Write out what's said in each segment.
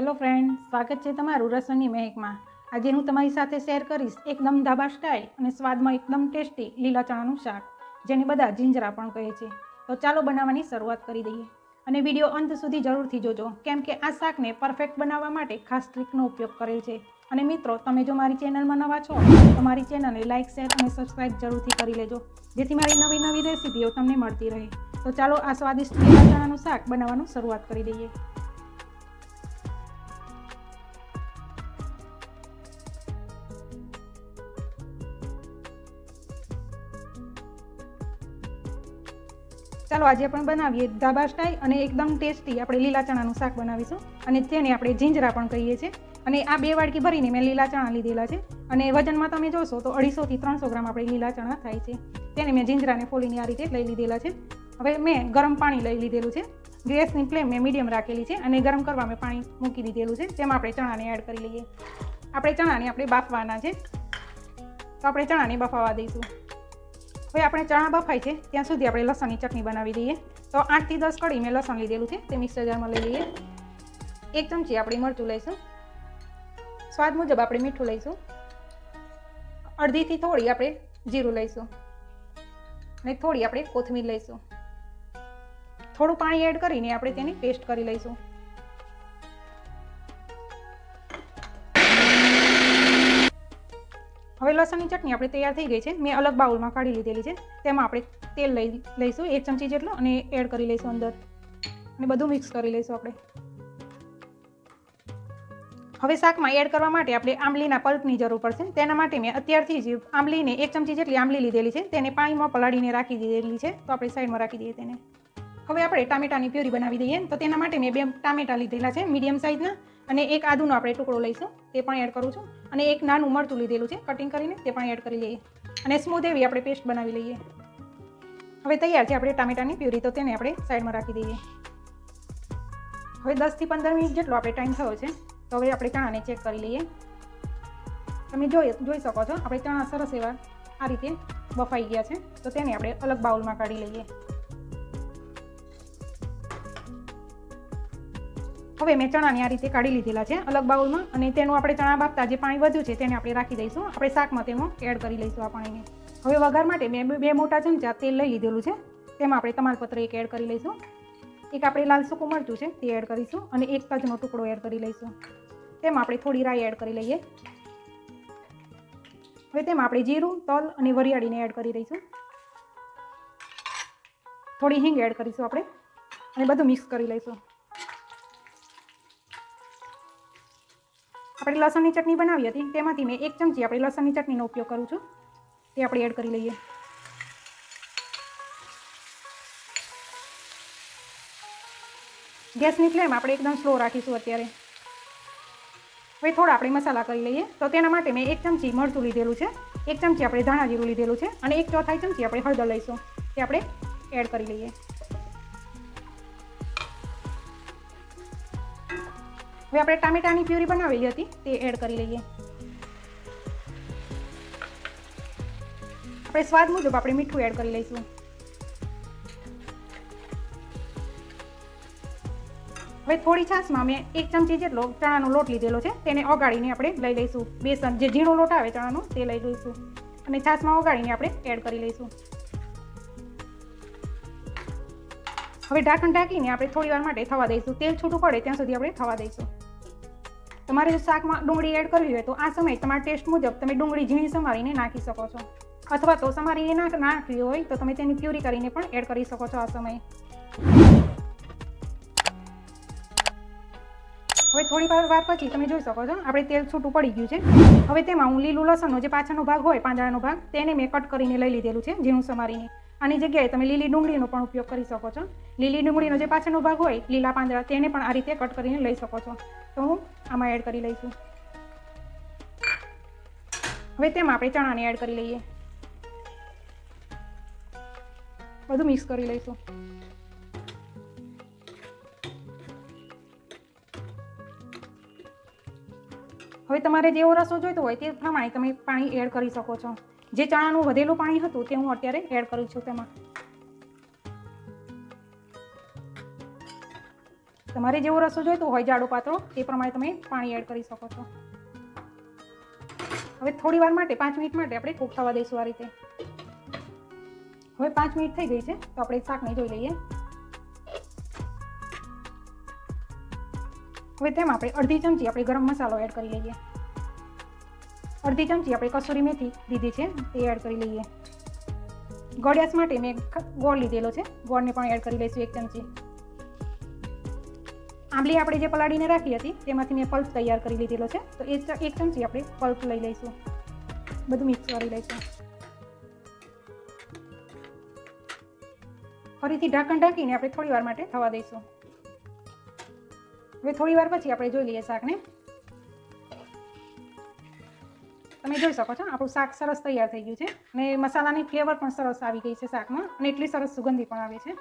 Hello friend સ્વાગત છે તમારું રસોઈની મહેકમાં. આજે હું તમારી સાથે શેર કરીશ એકદમ ધાબા સ્ટાઇલ અને સ્વાદમાં એકદમ ટેસ્ટી લીલા ચણાનું શાક, જેને બધા જીંજરા પણ કહે છે. તો ચાલો બનાવવાની શરૂઆત કરી દઈએ. અને વીડિયો અંત સુધી જરૂરથી જોજો, કેમ કે આ શાકને પરફેક્ટ બનાવવા માટે ખાસ ટ્રીકનો ઉપયોગ કરેલ છે. અને મિત્રો, તમે જો મારી ચેનલમાં નવા છો, તો મારી ચેનલને લાઇક શેર અને સબસ્ક્રાઇબ જરૂરથી કરી લેજો, જેથી મારી નવી નવી રેસીપીઓ તમને મળતી રહે. તો ચાલો આ સ્વાદિષ્ટ લીલા ચણાનું શાક બનાવવાનું શરૂઆત કરી દઈએ. ચાલો આજે આપણે બનાવીએ ધાબા સ્ટાઈલ અને એકદમ ટેસ્ટી આપણે લીલા ચણાનું શાક બનાવીશું. અને તેને આપણે જીંજરા પણ કહીએ છીએ. અને આ બે વાડકી ભરીને મેં લીલા ચણા લીધેલા છે. અને વજનમાં તમે જોશો તો અઢીસોથી ત્રણસો ગ્રામ આપણે લીલા ચણા થાય છે. તેને મેં જીંજરાને ફોલીને આ રીતે લઈ લીધેલા છે. હવે મેં ગરમ પાણી લઈ લીધેલું છે. ગેસની ફ્લેમ મેં મીડિયમ રાખેલી છે અને ગરમ કરવા મેં પાણી મૂકી દીધેલું છે. તેમાં આપણે ચણાને એડ કરી લઈએ. આપણે ચણાને આપણે બાફવાના છે. તો આપણે ચણાને બફાવા દઈશું. હવે આપણે ચણા બફાય છે, ત્યાં સુધી આપણે લસણની ચટણી બનાવી દઈએ. તો આઠથી દસ કડી મેં લસણ લીધેલું છે, તે મિક્સર જારમાં લઈ લઈએ. એક ચમચી આપણે મરચું લઈશું. સ્વાદ મુજબ આપણે મીઠું લઈશું. અડધીથી થોડી આપણે જીરું લઈશું. અને થોડી આપણે કોથમીર લઈશું. થોડું પાણી એડ કરીને આપણે તેની પેસ્ટ કરી લઈશું. લસણની ચટણી આપણે તૈયાર થઈ ગઈ છે. મેં અલગ બાઉલમાં કાઢી લીધેલી છે. તેમાં આપણે તેલ લઈ લઈશું, એક ચમચી જેટલો, અને એડ કરી લઈશું અંદર. અને બધું મિક્સ કરી લઈશું આપણે. હવે શાકમાં એડ કરવા માટે આપણે આંબલીના પલ્પની જરૂર પડશે. તેના માટે મેં અત્યારથી જ આંબલીને એક ચમચી જેટલી આંબલી લીધેલી છે. તેને પાણીમાં પલાળીને રાખી દીધેલી છે. તો આપણે સાઈડમાં રાખી દઈએ તેને. હવે આપણે ટામેટાની પ્યુરી બનાવી દઈએ. તો તેના માટે મેં બે ટામેટા લીધેલા છે, મીડિયમ સાઇઝના, અને એક આદુનો આપણે ટુકડો લઈશું, તે પણ એડ કરું છું. અને એક નાનું મરચું લીધેલું છે, કટિંગ કરીને તે પણ એડ કરી લઈએ. અને સ્મૂધ એવી આપણે પેસ્ટ બનાવી લઈએ. હવે તૈયાર છે આપણે ટામેટાની પ્યુરી, તો તેને આપણે સાઈડમાં રાખી દઈએ. હવે દસથી પંદર મિનિટ જેટલો આપણે ટાઈમ થયો છે, તો હવે આપણે ચણાને ચેક કરી લઈએ. તમે જોઈ જોઈ શકો છો, આપણે ચણા સરસ એવા આ રીતે બફાઈ ગયા છે, તો તેને આપણે અલગ બાઉલમાં કાઢી લઈએ. હવે મેં ચણાને આ રીતે કાઢી લીધેલા છે અલગ બાઉલમાં અને તેનું આપણે ચણા બાફતા જે પાણી વધ્યું છે તેને આપણે રાખી દઈશું. આપણે શાકમાં તેમાં એડ કરી લઈશું આ પાણીને હવે વઘાર માટે મેં બે મોટા ચમચા તેલ લઈ લીધેલું છે. તેમાં આપણે તમાલપત્ર એક એડ કરી લઈશું. એક આપણે લાલ સૂકું મરચું છે તે એડ કરીશું અને એક તજનો ટુકડો એડ કરી લઈશું. તેમાં આપણે થોડી રાઈ એડ કરી લઈએ. હવે તેમાં આપણે જીરું, તલ અને વરિયાળીને એડ કરી દઈશું. થોડી હિંગ એડ કરીશું આપણે અને બધું મિક્સ કરી લઈશું. આપણે લસણની ચટણી બનાવી હતી, તેમાંથી મેં એક ચમચી આપણે લસણની ચટણીનો ઉપયોગ કરું છું. તે આપણે એડ કરી લઈએ. ગેસની ફ્લેમ આપણે એકદમ સ્લો રાખીશું અત્યારે. હવે થોડા આપણે મસાલા કરી લઈએ. તો તેના માટે મેં એક ચમચી મરચું લીધેલું છે. એક ચમચી આપણે ધાણા જીરું લીધેલું છે. અને એક ચોથાઈ ચમચી આપણે હળદર લઈશું. તે આપણે એડ કરી લઈએ. હવે આપણે ટામેટાની પ્યુરી બનાવેલી હતી, તે એડ કરી લઈએ. આપણે સ્વાદ મુજબ આપણે મીઠું એડ કરી લઈશું. હવે થોડી છાશમાં મેં એક ચમચી જેટલો ચણાનો લોટ લીધેલો છે, તેને ઓગાળીને આપણે લઈ લઈશું. બેસન, જે ઝીણો લોટ આવે ચણાનો, તે લઈ લઈશું. અને છાશમાં ઓગાળીને આપણે એડ કરી લઈશું. હવે ઢાંકણ ઢાંકીને આપણે થોડી વાર માટે થવા દઈશું. તેલ છૂટું પડે ત્યાં સુધી આપણે થવા દઈશું. તમારે જો શાકમાં ડુંગળી એડ કરવી હોય તો આ સમયે તમારા ટેસ્ટ મુજબ તમે ડુંગળી ઝીણી સમારીને નાખી શકો છો. અથવા તો સમારીને ના નાખવી હોય તો તમે તેની પ્યુરી કરીને પણ એડ કરી શકો છો આ સમયે. હવે થોડી વાર વાર પછી તમે જોઈ શકો છો, આપણે તેલ છૂટું પડી ગયું છે. હવે તેમાં હું લીલું લસણનો જે પાછળનો ભાગ હોય, પાંદડાનો ભાગ, તેને મેં કટ કરીને લઈ લીધેલું છે, ઝીણું સમારીને આની જગ્યાએ તમે લીલી ડુંગળીનો પણ ઉપયોગ કરી શકો છો. લીલી ડુંગળીનો જે પાછળનો ભાગ હોય, લીલા પાંદડા, તેને પણ આ રીતે કટ કરીને લઈ શકો છો. તો હું આમાં એડ કરી લઈશું. હવે તેમાં આપણે ચણાને એડ કરી લઈએ. બધું મિક્સ કરી લઈશું. હવે તમારે જેવો રસો જોઈતો હોય તે પ્રમાણે તમે પાણી એડ કરી શકો છો. જે ચણાનું વધેલું પાણી હતું તે હું અત્યારે એડ કરું છું તેમાં. તમારે જેવો રસો જોઈતો હોય જાડો પાતળો, એ પ્રમાણે તમે પાણી એડ કરી શકો છો. હવે થોડી વાર માટે, પાંચ મિનિટ માટે આપણે કૂક થવા દઈશું આ રીતે. હવે પાંચ મિનિટ થઈ ગઈ છે, તો આપણે શાકને જોઈ લઈએ. હવે તેમાં આપણે અડધી ચમચી આપણે ગરમ મસાલો એડ કરી લઈએ. અડધી ચમચી આપણે કસૂરી મેથી લીધી છે તે એડ કરી લઈએ. ગળ્યાસ માટે મેં ગોળ લીધેલો છે, ગોળને પણ એડ કરી લઈશું એક ચમચી. આંબલી આપણે જે પલાળીને રાખી હતી, તેમાંથી મેં પલ્પ તૈયાર કરી લીધેલો છે. તો એ એક ચમચી આપણે પલ્પ લઈ લઈશું. બધું મિક્સ કરી લઈશું. ફરીથી ઢાંકણ ઢાંકીને આપણે થોડી વાર માટે થવા દઈશું. હવે થોડી વાર પછી આપણે જોઈ લઈએ શાકને. તમે જોઈ શકો છો, આપણું શાક સરસ તૈયાર થઈ ગયું છે. અને મસાલાની ફ્લેવર પણ સરસ આવી ગઈ છે શાકમાં, અને એટલી સરસ સુગંધી પણ આવે છે.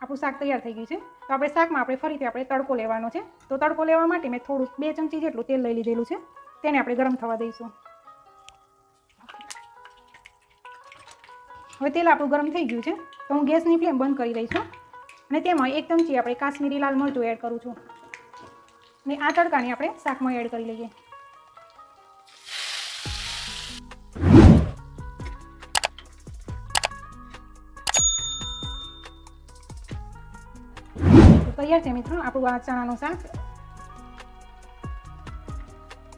આપણું શાક તૈયાર થઈ ગયું છે. તો આપણે શાકમાં આપણે ફરીથી આપણે તડકો લેવાનો છે. તો તડકો લેવા માટે મેં થોડું બે ચમચી જેટલું તેલ લઈ લીધેલું છે. તેને આપણે ગરમ થવા દઈશું. હવે તેલ આપણું ગરમ થઈ ગયું છે. તો હું ગેસની ફ્લેમ બંધ કરી દઈશ અને તેમાં એક ચમચી આપણે કાશ્મીરી લાલ મરચું એડ કરું છું. અને આ તડકાને આપણે શાકમાં એડ કરી લઈએ. તૈયાર છે મિત્રો, આપણું આ ચણાનું શાક.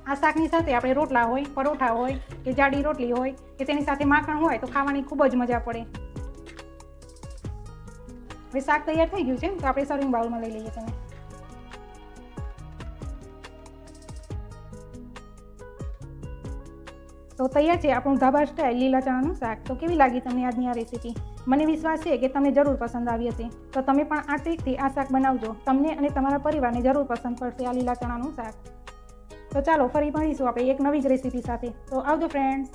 આ શાકની સાથે આપણે રોટલા હોય, પરોઠા હોય, કે જાડી રોટલી હોય, કે તેની સાથે માખણ હોય, તો ખાવાની ખૂબ જ મજા પડે. હવે શાક તૈયાર થઈ ગયું છે, તો આપણે સર્વિંગ બાઉલમાં લઈ લઈએ તેને તો તૈયાર છે, આપણું ધાબા સ્ટાઇલ લીલા ચણાનું શાક. તો કેવી લાગી તમને આજની આ રેસીપી મને વિશ્વાસ છે કે તમને જરૂર પસંદ આવી હશે. તો તમે પણ આ ટ્રીકથી આ શાક બનાવજો. તમને અને તમારા પરિવારને જરૂર પસંદ પડશે આ લીલા ચણાનું શાક. તો ચાલો, ફરી મળીશું આપણે એક નવી જ રેસીપી સાથે. તો આવજો ફ્રેન્ડ્સ